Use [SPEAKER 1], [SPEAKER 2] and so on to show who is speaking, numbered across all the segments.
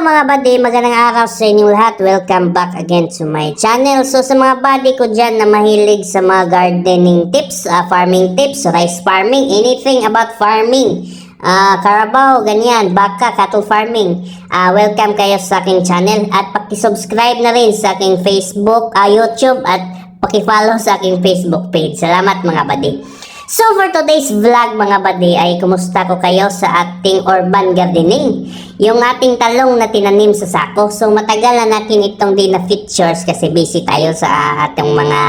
[SPEAKER 1] mga buddy, magandang araw sa inyong lahat. Welcome back again to my channel. So sa mga buddy ko dyan na mahilig sa mga gardening tips, ah, farming tips, rice farming, anything about farming, ah, carabao, ganyan, baka, cattle farming, ah, welcome kayo sa aking channel at pakisubscribe na rin sa aking Facebook, ah, YouTube at pakifollow sa aking Facebook page. Salamat mga buddy. So for today's vlog mga buddy ay kumusta ko kayo sa ating urban gardening. Yung ating talong na tinanim sa sako. So matagal na natin itong din na features kasi busy tayo sa ating mga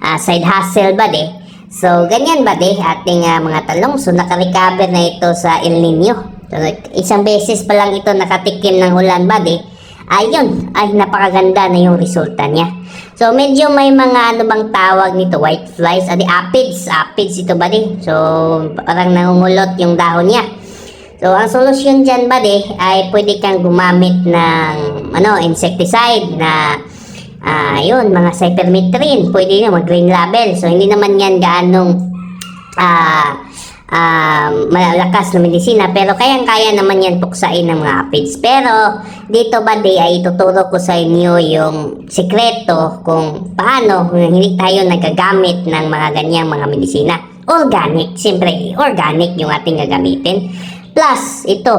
[SPEAKER 1] ah, side hustle buddy. So ganyan buddy ating ah, mga talong. So nakarecover na ito sa El Nino. So, isang beses pa lang ito nakatikim ng ulan buddy. Ayun, ay napakaganda na yung resulta niya. So medyo may mga ano bang tawag nito, white flies, adi aphids, aphids ito buddy. So parang nangungulot yung dahon niya. So ang solusyon diyan buddy ay pwede kang gumamit ng ano, insecticide na ah yun, mga cypermethrin, pwede na mag green label. So hindi naman yan gaanong ah ah, malakas na medisina pero kayang-kaya naman yan tuksain ng mga aphids. Pero dito ba di ay ituturo ko sa inyo yung sikreto kung paano hindi tayo nagagamit ng mga ganyang mga medisina. Organic, siyempre organic yung ating gagamitin. Plus ito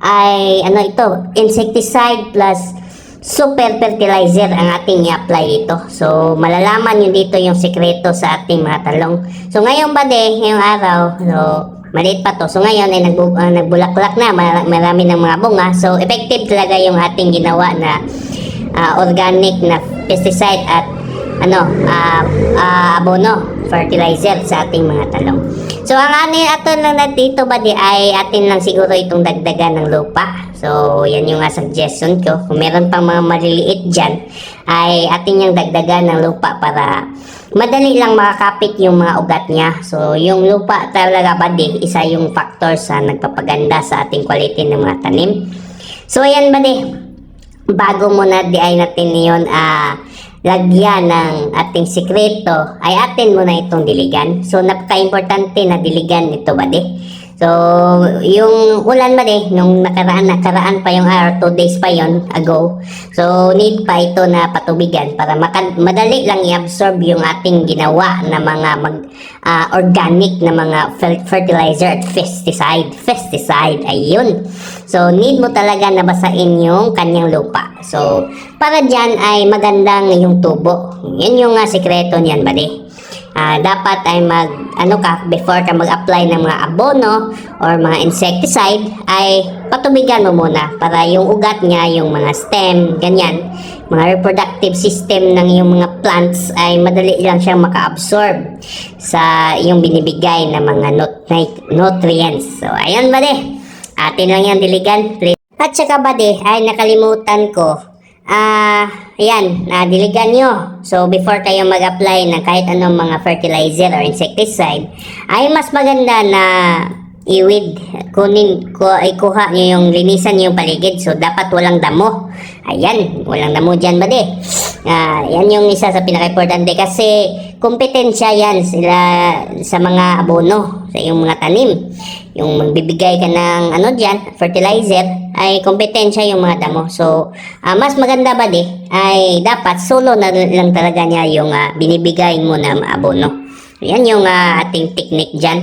[SPEAKER 1] ay ano ito, insecticide plus super fertilizer ang ating i-apply dito. So, malalaman nyo dito yung sekreto sa ating mga talong. So, ngayon ba de, ngayong araw, so, maliit pa to. So, ngayon ay nagbu- ah, nagbulaklak na, mar- marami ng mga bunga. So, effective talaga yung ating ginawa na ah, organic na pesticide at ano, ah, ah, abono, fertilizer sa ating mga talong. So, ang anin ato lang na dito ba di ay atin lang siguro itong dagdagan ng lupa. So, yan yung nga suggestion ko. Kung meron pang mga maliliit dyan, ay atin yung dagdagan ng lupa para madali lang makakapit yung mga ugat niya. So, yung lupa talaga ba di, isa yung factor sa nagpapaganda sa ating quality ng mga tanim. So, ayan ba di, bago muna di ay natin yun ah, lagyan ng ating sikreto ay atin muna itong diligan. So napaka-importante na diligan ito ba di? So yung ulan ba di nung nakaraan nakaraan pa yung araw 2 days pa yon ago. So need pa ito na patubigan para maka- madali lang i-absorb yung ating ginawa na mga mag ah, organic na mga fer- fertilizer at pesticide. Pesticide ayun. So need mo talaga nabasain yung kanyang lupa. So para diyan ay magandang yung tubo. Yan yung uh, sikreto niyan, buddy. Ah, dapat ay mag ano ka before ka mag-apply ng mga abono or mga insecticide ay patubigan mo muna para yung ugat niya, yung mga stem, ganyan, mga reproductive system ng yung mga plants ay madali lang siyang maka-absorb sa yung binibigay na mga nutrients. So, ayun ba Atin lang yan diligan. At saka ba ay nakalimutan ko Ah, ayan, nadiligan nyo. So, before kayo mag-apply ng kahit anong mga fertilizer or insecticide, ay mas maganda na iwid, kunin, ko, ay kuha nyo yung linisan nyo yung paligid. So, dapat walang damo. Ayan, walang damo dyan ba di? Ah, yan yung isa sa pinaka-importante kasi kompetensya yan sila sa mga abono, sa yung mga tanim. Yung magbibigay ka ng ano dyan, fertilizer, ay kompetensya yung mga damo. So, ah, mas maganda ba di, ay dapat solo na lang talaga niya yung ah, binibigay mo na abono. Yan yung ah, ating technique dyan.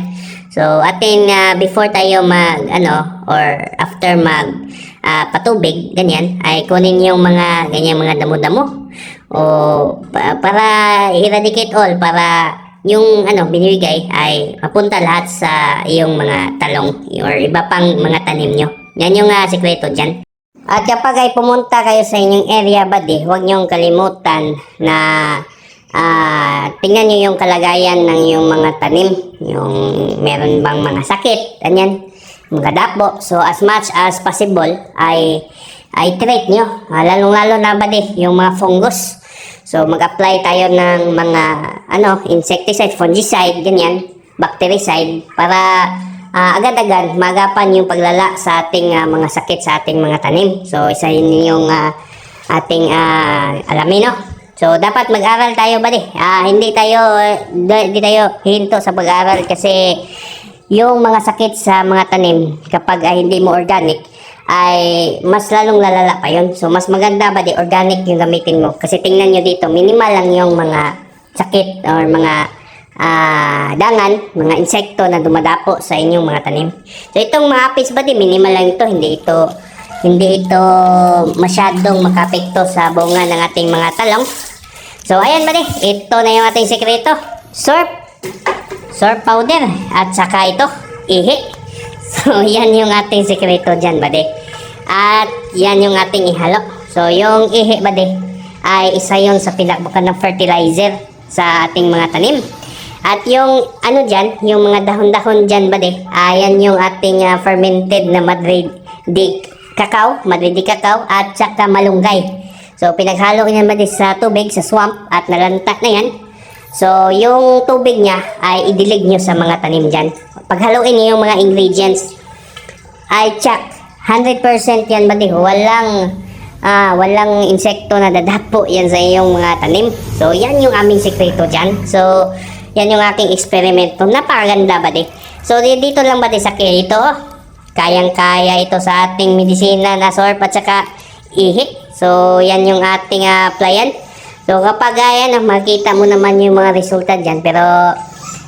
[SPEAKER 1] So, ating ah, before tayo mag, ano, or after mag ah, patubig, ganyan, ay kunin yung mga, ganyan mga damo-damo. O, pa- para eradicate all, para yung ano binibigay ay mapunta lahat sa iyong mga talong or iba pang mga tanim nyo. Yan yung uh, sekreto dyan. At kapag ay pumunta kayo sa inyong area buddy, huwag niyong kalimutan na ah tingnan niyo yung kalagayan ng yung mga tanim, yung meron bang mga sakit, ganyan, mga dapo. So as much as possible ay ay treat nyo, Ah, lalong-lalo na buddy, yung mga fungus. So mag-apply tayo ng mga ano, insecticide, fungicide, ganyan, bactericide para ah, agad-agad magapan yung paglala sa ating ah, mga sakit sa ating mga tanim. So isa yun yung ah, ating ah, alamin, no? So dapat mag-aral tayo ba Ah, hindi tayo hindi tayo hinto sa pag-aaral kasi yung mga sakit sa mga tanim kapag ah, hindi mo organic ay mas lalong lalala pa yun. So, mas maganda ba di organic yung gamitin mo? Kasi tingnan nyo dito, minimal lang yung mga sakit or mga ah, dangan, mga insekto na dumadapo sa inyong mga tanim. So, itong mga apis ba di, minimal lang ito. Hindi ito, hindi ito masyadong makapekto sa bunga ng ating mga talong. So, ayan ba di, ito na yung ating sekreto. Sorb, sorb powder, at saka ito, ihi. So, yan yung ating sekreto dyan, bade. At yan yung ating ihalo. So, yung ihi, bade, ay isa yon sa pinakbukan ng fertilizer sa ating mga tanim. At yung ano dyan, yung mga dahon-dahon dyan, bade, ayan yung ating ah, fermented na Madrid di cacao, Madrid di cacao, at saka malunggay. So, pinaghalo niyan bade sa tubig, sa swamp, at nalanta na yan. So, yung tubig niya ay idilig nyo sa mga tanim dyan. Paghaluin niyo yung mga ingredients, ay check. 100% yan ba di? Walang, ah, walang insekto na dadapo yan sa iyong mga tanim. So, yan yung aming sekreto dyan. So, yan yung aking eksperimento. Napakaganda ba di? So, di- dito lang ba di sa ito? Kayang-kaya ito sa ating medisina na sorb at saka ihi. So, yan yung ating ah, applyan. So kapag ayan, ah, makita mo naman yung mga resulta dyan, pero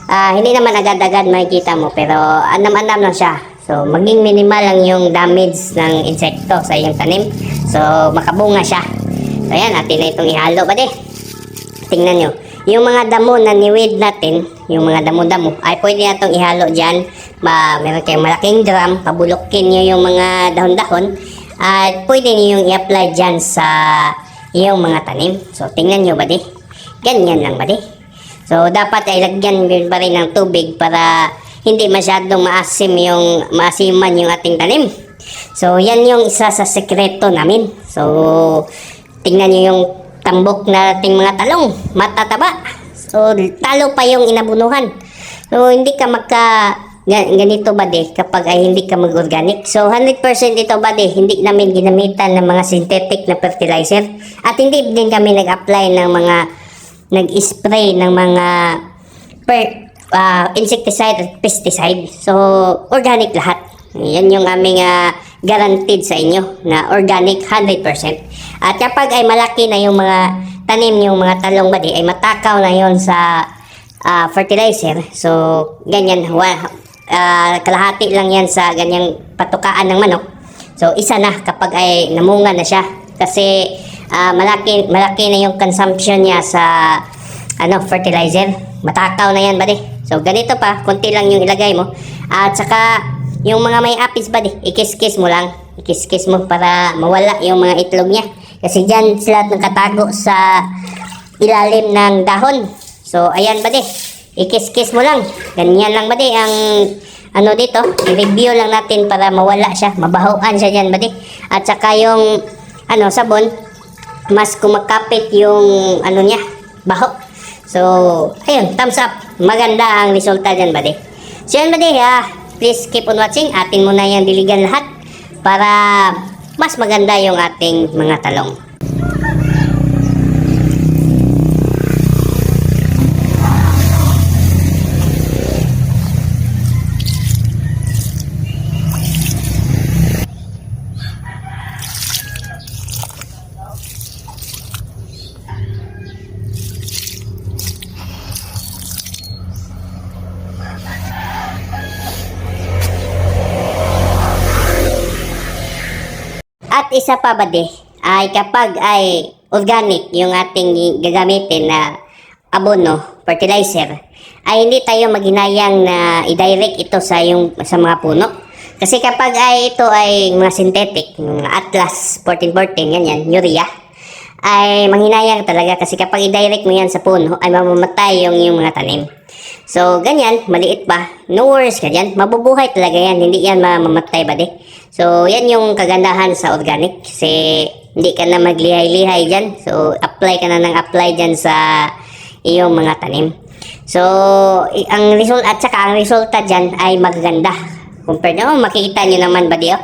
[SPEAKER 1] ah, hindi naman agad-agad makikita mo, pero anam-anam lang siya. So maging minimal lang yung damage ng insekto sa iyong tanim. So makabunga siya. So ayan, atin na itong ihalo ba? Tingnan nyo. Yung mga damo na niwid natin, yung mga damo-damo, ay pwede na itong ihalo dyan. Ma, meron kayong malaking drum, pabulokin nyo yung mga dahon-dahon. At pwede nyo yung i-apply dyan sa iyong mga tanim. So, tingnan nyo ba? Ganyan lang ba? So, dapat ay lagyan pa rin ng tubig para hindi masyadong maasim yung, maasiman yung ating tanim. So, yan yung isa sa sekreto namin. So, tingnan nyo yung tambok na ating mga talong. Matataba. So, talo pa yung inabunuhan. So, hindi ka magka ga- ganito ba de kapag ay hindi ka mag-organic. So 100% ito ba de hindi namin ginamitan ng mga synthetic na fertilizer at hindi din kami nag-apply ng mga nag-spray ng mga per, ah, insecticide at pesticide. So organic lahat. Yan yung aming ah, guaranteed sa inyo na organic 100%. At kapag ay malaki na yung mga tanim yung mga talong ba di ay matakaw na yon sa ah, fertilizer. So, ganyan, wa, ah, kalahati lang yan sa ganyang patukaan ng manok. So, isa na kapag ay namunga na siya. Kasi, ah, malaki, malaki na yung consumption niya sa ano, fertilizer. Matakaw na yan, buddy. So, ganito pa, konti lang yung ilagay mo. At saka, yung mga may apis, buddy, ikis-kis mo lang. Ikis-kis mo para mawala yung mga itlog niya. Kasi dyan sila nakatago sa ilalim ng dahon. So, ayan di? Ikis-kis mo lang. Ganyan lang di? Ang ano dito, i-review lang natin para mawala siya. Mabahuan siya dyan ba di? At saka yung ano, sabon, mas kumakapit yung ano niya, baho. So, ayun, thumbs up. Maganda ang resulta dyan di? So, yan ba di? Ah, please keep on watching. Atin mo na yung diligan lahat para mas maganda yung ating mga talong. At isa pa ba di, ay kapag ay organic yung ating gagamitin na abono, fertilizer, ay hindi tayo maghinayang na i-direct ito sa yung sa mga puno. Kasi kapag ay ito ay mga synthetic, mga Atlas 1414, ganyan, urea, ay manghinayang talaga kasi kapag i-direct mo yan sa puno, ay mamamatay yung, yung mga tanim. So, ganyan, maliit pa. No worries ka dyan. Mabubuhay talaga yan. Hindi yan mamamatay ba di? So, yan yung kagandahan sa organic. Kasi, hindi ka na maglihay-lihay dyan. So, apply ka na ng apply dyan sa iyong mga tanim. So, ang result, at saka ang resulta dyan ay magaganda. Compared na, oh, makikita nyo naman ba di? Oh?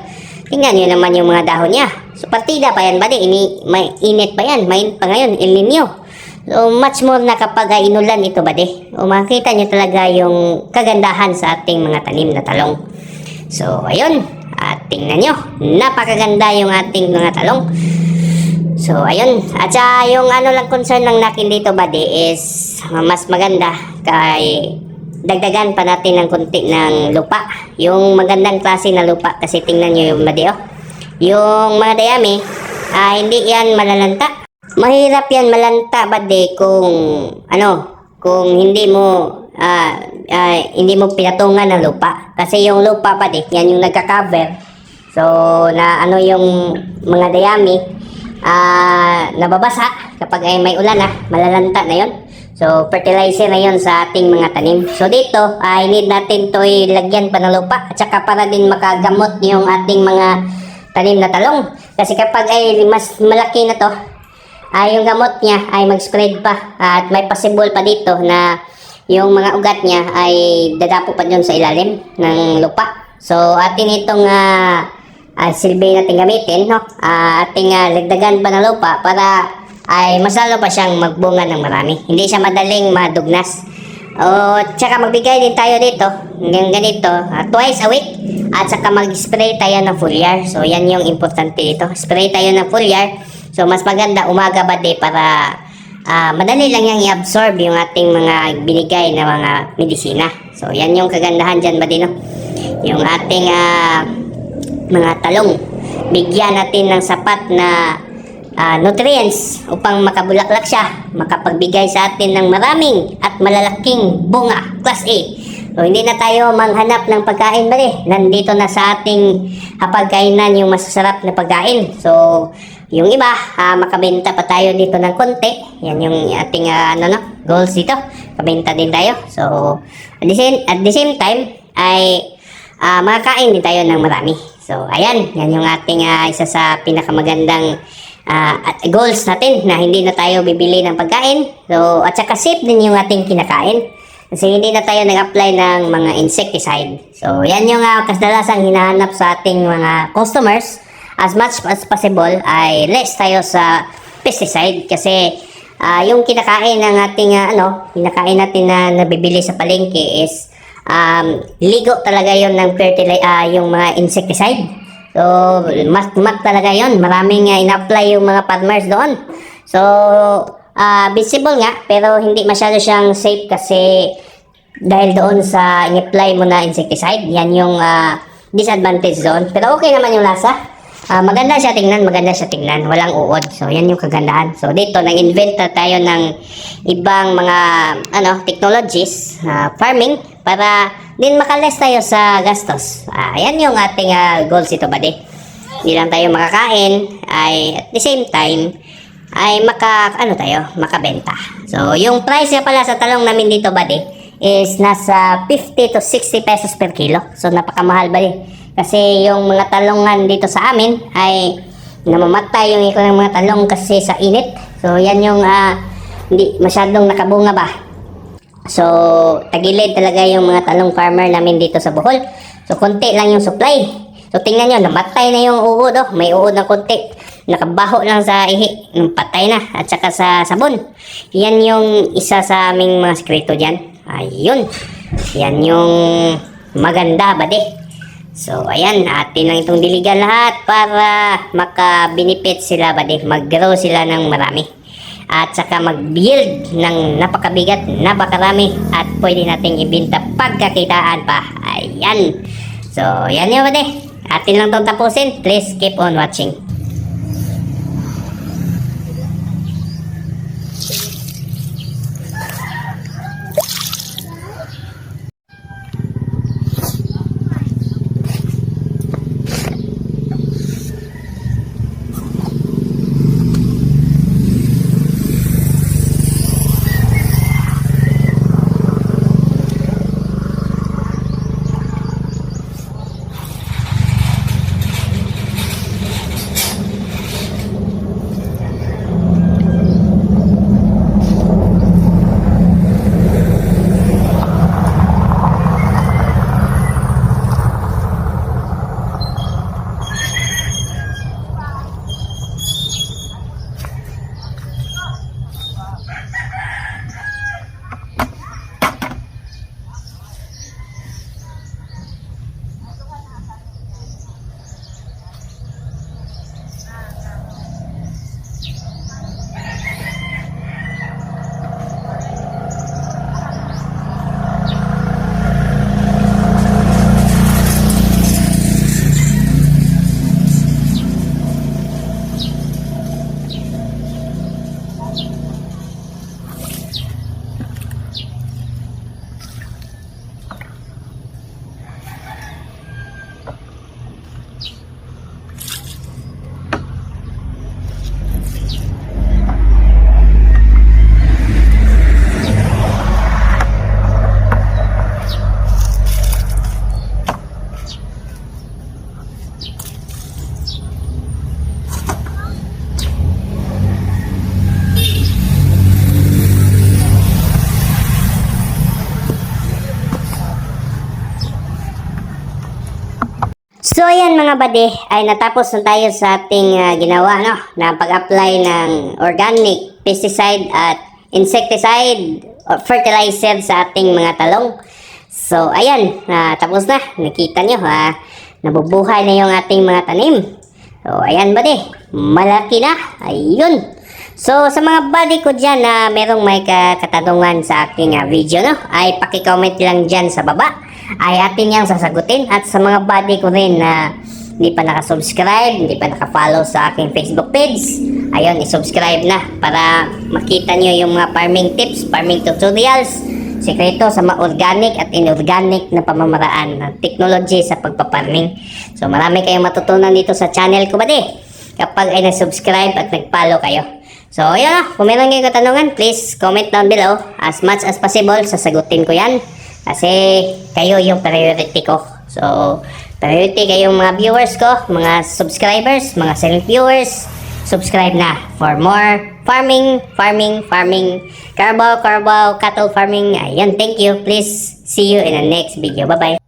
[SPEAKER 1] Tingnan nyo naman yung mga dahon niya. So, partida pa yan ba di? Ini, may, init pa yan. Mainit pa ngayon. El Nino. So, much more na kapag inulan ito ba di? O makita nyo talaga yung kagandahan sa ating mga tanim na talong. So, ayun. At tingnan nyo, napakaganda yung ating mga talong. So, ayun. At saka yung ano lang concern ng nakin dito, buddy, is mas maganda kay dagdagan pa natin ng konti ng lupa. Yung magandang klase na lupa. Kasi tingnan nyo yung buddy, oh. Yung mga dayami, ah, hindi yan malalanta. Mahirap yan malanta, buddy, kung ano, kung hindi mo ah, ah, hindi mo pinatungan ng lupa. Kasi yung lupa, buddy, yan yung nagka-cover. So, na ano yung mga dayami, ah nababasa kapag ay may ulan na, malalanta na yon. So, fertilizer na yon sa ating mga tanim. So, dito, ay need natin to ilagyan pa ng lupa at saka para din makagamot yung ating mga tanim na talong. Kasi kapag ay mas malaki na to, ay yung gamot niya ay mag-spread pa at may possible pa dito na yung mga ugat niya ay dadapo pa dyan sa ilalim ng lupa. So, atin itong ah, uh, silbi natin gamitin, no? Ah, ating ah, lagdagan pa ng lupa para ay mas lalo pa siyang magbunga ng marami. Hindi siya madaling madugnas. O, tsaka magbigay din tayo dito, ng ganito, ah, twice a week. At saka mag-spray tayo ng foliar. So, yan yung importante dito. Spray tayo ng foliar. So, mas maganda umaga ba di para ah, madali lang yung i-absorb yung ating mga binigay na mga medisina. So, yan yung kagandahan dyan ba no? Yung ating ah, mga talong. Bigyan natin ng sapat na ah, nutrients upang makabulaklak siya, makapagbigay sa atin ng maraming at malalaking bunga, class A. So, hindi na tayo manghanap ng pagkain bali. Nandito na sa ating hapagkainan yung masasarap na pagkain. So, yung iba, ah, makabenta pa tayo dito ng konti. Yan yung ating ah, ano, no, goals dito. Kabenta din tayo. So, at the same, at the same time, ay ah makakain din tayo ng marami. So, ayan, yan yung ating ah, isa sa pinakamagandang at goals natin na hindi na tayo bibili ng pagkain. So, at saka safe din yung ating kinakain. Kasi hindi na tayo nag-apply ng mga insecticide. So, yan yung uh, kadalasang hinahanap sa ating mga customers. As much as possible ay less tayo sa pesticide kasi ah, yung kinakain ng ating ah, ano, kinakain natin na nabibili sa palengke is um, ligo talaga yon ng fertilizer, ah, yung mga insecticide. So, mat-mat talaga yon Maraming uh, in-apply yung mga farmers doon. So, ah, visible nga, pero hindi masyado siyang safe kasi dahil doon sa in-apply mo na insecticide, yan yung ah, disadvantage doon. Pero okay naman yung lasa. Ah, maganda siya tingnan, maganda siya tingnan. Walang uod. So, yan yung kagandahan. So, dito, nag-invent na tayo ng ibang mga ano technologies, ah, farming, para din makaless tayo sa gastos. Ah, yan yung ating ah, goals ito, buddy. Hindi lang tayo makakain, ay at the same time, ay maka, ano tayo, makabenta. So, yung price nga pala sa talong namin dito, buddy, is nasa 50 to 60 pesos per kilo. So, napakamahal, buddy. Kasi yung mga talongan dito sa amin ay namamatay yung iko ng mga talong kasi sa init. So, yan yung ah, hindi masyadong nakabunga ba. So, tagilid talaga yung mga talong farmer namin dito sa Bohol. So, konti lang yung supply. So, tingnan nyo, namatay na yung uod, oh. May uod na konti. Nakabaho lang sa ihi. Nung patay na. At saka sa sabon. Yan yung isa sa aming mga sekreto dyan. Ayun. Yan yung maganda, bade. So, ayan, atin lang itong diligan lahat para maka-benefit sila, bade. Mag-grow sila ng marami. At saka mag-build ng napakabigat, napakarami at pwede nating ibinta pagkakitaan pa. Ayan. So, yan yun, bade. Atin lang itong tapusin. Please keep on watching. Ayan mga bade, ay natapos na tayo sa ating ah, ginawa no, na pag-apply ng organic pesticide at insecticide or fertilizer sa ating mga talong. So ayan, na tapos na. Nakita nyo ha, nabubuhay na yung ating mga tanim. So ayan bade, malaki na. Ayun. So sa mga buddy ko dyan na merong may ka- katanungan sa aking ah, video no, ay paki-comment lang dyan sa baba ay atin yang sasagutin at sa mga buddy ko rin na hindi pa nakasubscribe, hindi pa nakafollow sa aking Facebook page, ayun, isubscribe na para makita nyo yung mga farming tips, farming tutorials, sekreto sa mga organic at inorganic na pamamaraan ng technology sa pagpaparming. So marami kayong matutunan dito sa channel ko buddy kapag ay nag-subscribe at nag-follow kayo. So, ayun na. Kung meron kayong katanungan, please comment down below. As much as possible, sasagutin ko yan. Kasi kayo yung priority ko. So, priority kayong mga viewers ko, mga subscribers, mga silent viewers. Subscribe na for more farming, farming, farming, carbo, carbo, cattle farming. Ayan, thank you. Please see you in the next video. Bye-bye.